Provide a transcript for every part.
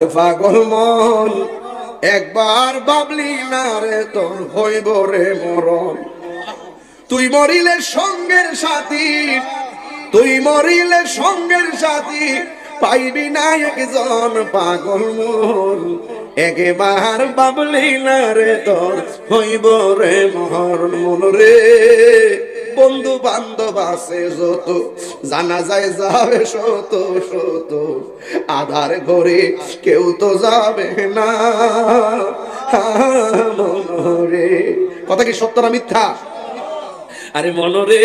পাগল মন, একবার বাবলি না রে, তোর হইব রে মরণ। তুই মরিলে সঙ্গের সাথী, তুই মরিলে সঙ্গের সাথী, পাইবি না একজন পাগল মন। একবার বাবলি না রে, তোর হইব রে মরণ। মন রে বন্ধু বান্ধব আছে যত, জানা যায় যাবে শত শত। আধার ঘরে কেউ তো যাবে না। কথা কি সত্য না মিথ্যা? আরে মনরে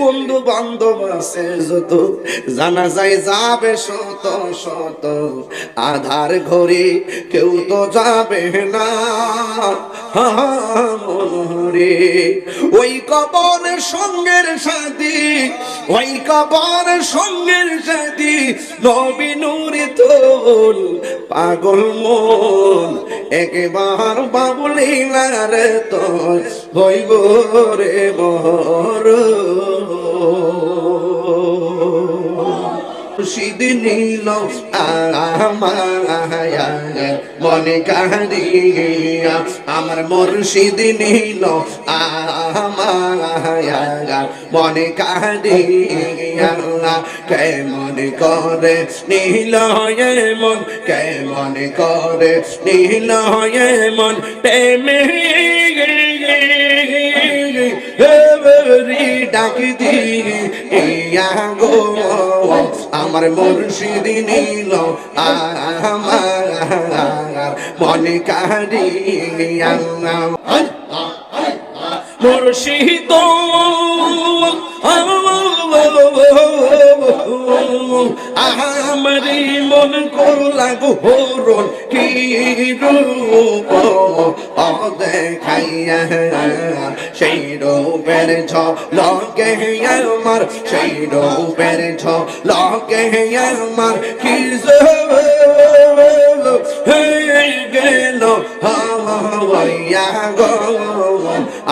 বন্ধু বান্ধব আছে যত, জানা যায় যাবে শত শত, আধার ঘরে কেউ তো যাবে না। মনরে ওই কবর সঙ্গের সাথী, ওই কবর সঙ্গের সাথী, নবী নুরি পাগল মন। একবার বাবলি রে তোর হইব রে মর মুর্শিদ নীল মনে কাহিয়া আমার মুর্শিদ নীল মনে কাহিয়া কেমন করে নীল মন কেমন করে নীল মন প্রেমে ডাকি দি ইয়া গো আমার মুর্শিদি নীল আমার মনে কারিয়া মুর্শিদ আমারি মন করলা গোহরণ কি রূপ? দেখাইয়া সেই রূপের ছ লগে আমার, সেই রূপের ছ লগে আমার কি গেল? হইয়া গো,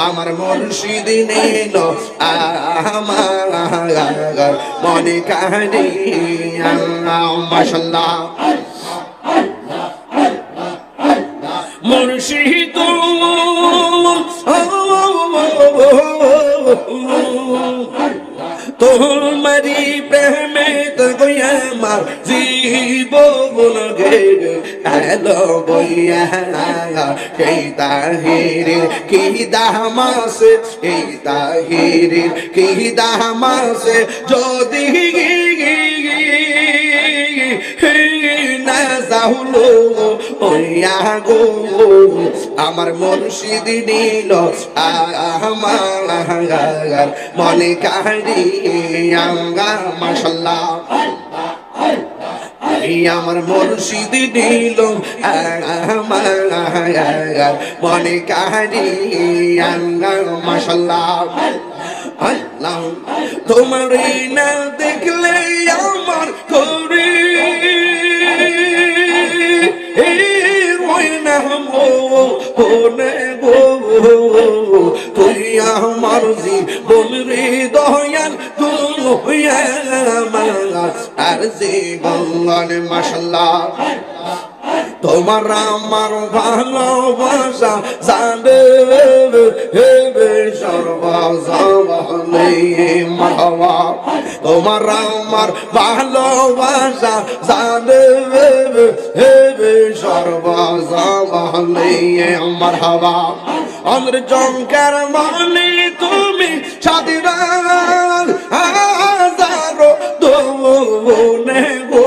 আমার মুর্শিদ নিল, আমার মনে কাহিনী মাসাল্লাহ মুর্শিদ তোমারি প্রেমে তো আমার জীবন গে এলো বইয়া। সেই তাহিরের কি দামাসে এই তাহিরের কি দামাসে যদি আমার মুর্শিদ নিল আমার মনে কাহিনী মাসাল্লাহ আমার মুর্শিদ আমার মনে কাহিনী মাসাল্লাহ আল্লাহ, তোমার না দেখলে আমার করে তুই আমার জীবন রে দয়াল তুই আর জীবন মাসাল্লাহ তোমার আমার ভালোবাসা জানে তোমার আমার ভালোবাসা জানে হেবে সর্বজনে আমার জঙ্কার মানে তুমি সাদিরাল হাজারো দোনে গো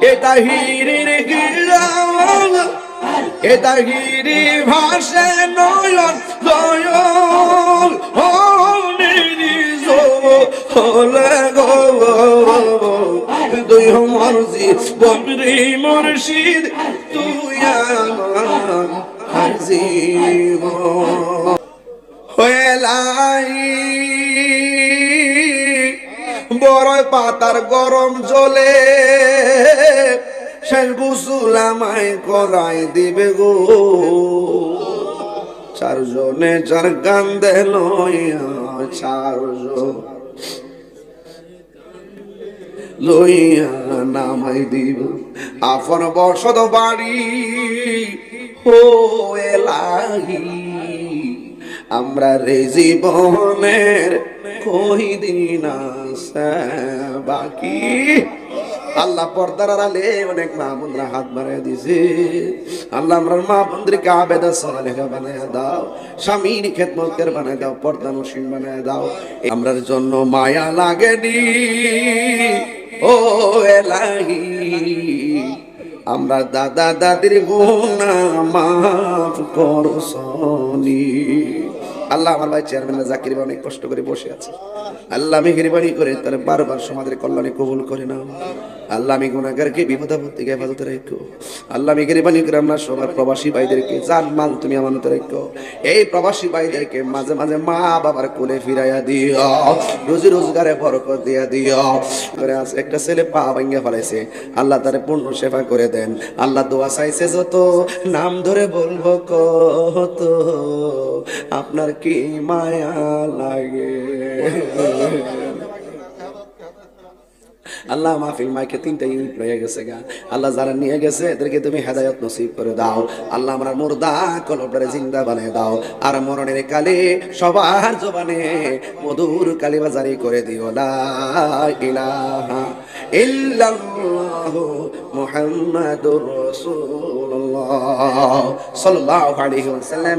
এটা হিরির এটা হিরি ভাষে নয়ন নয়ন হলে গো তুই মর্জি বমরি মুর্শিদ, তুই আমার জীবন। হয়ে লাই বড় পাতার গরম জলে শেষ বুসুল আমায় করাই দিবে গো। চারজনে চার কান্দে লইয়া লইয়া নামাই দিব। আপন বসত বাড়ি, ও এলাহি। আমরা রে জীবনের কই দিন বাকি? আল্লাহ পর্দার আড়ালে অনেক মা বোনরা হাত বাড়াই দিছে। আল্লাহ আমরা মা বোনদেরকে আবেদা সরালেখা বানায় দাও, স্বামীর খেদমতের বানায় দাও, পর্দা নসীন বানায় দাও। আমরার জন্য মায়া লাগেনি। ও এলাহি, আমরা দাদা দাদির গুণা মাফ করছনি আল্লাহ আমার ভাই চেয়ারম্যান জাকির ভাই অনেক কষ্ট করে বসে আছে। আল্লাহ মেহেরবানি করে তাহলে বারবার সমাজের কল্যাণে কবুল করে নাও। আল্লাহ আমি গুণাগারকে বিপদাপদ থেকে হেফাজত রেখো। আল্লাহ মেহেরবানি করে আমরা সবার প্রবাসী ভাইদেরকে জান মাল তুমি আমানত রেখো। এই প্রবাসী ভাইদেরকে মাঝে মাঝে মা বাবার কোলে ফিরাইয়া দিও। রোজি রোজগারে বরকত দিয়া দিও। করে আছে একটা ছেলে পা ভাঙ্গা ফেলাইছে। আল্লাহ তারে পূর্ণ সেবা করে দেন। আল্লাহ দোয়া চাইছে যত, নাম ধরে বলব কত, আপনার কি মায়া লাগে? আল্লাহ মাহফিল মাইকে তিনটা ইউনিট রয়ে গেছে গা। আল্লাহ যারা নিয়ে গেছে, এদেরকে তুমি হেদায়ত নসিব করে দাও। আল্লাহ আমরা মুর্দা কলবটারে জিন্দা বানিয়ে দাও। আর মরণের কালে সবার জবানে মধুর কালিমা জারি করে দিও। লা ইলাহা ইল্লাল্লাহু মুহাম্মাদুর রাসূলুল্লাহ সাল্লাল্লাহু আলাইহি ওয়াসাল্লাম।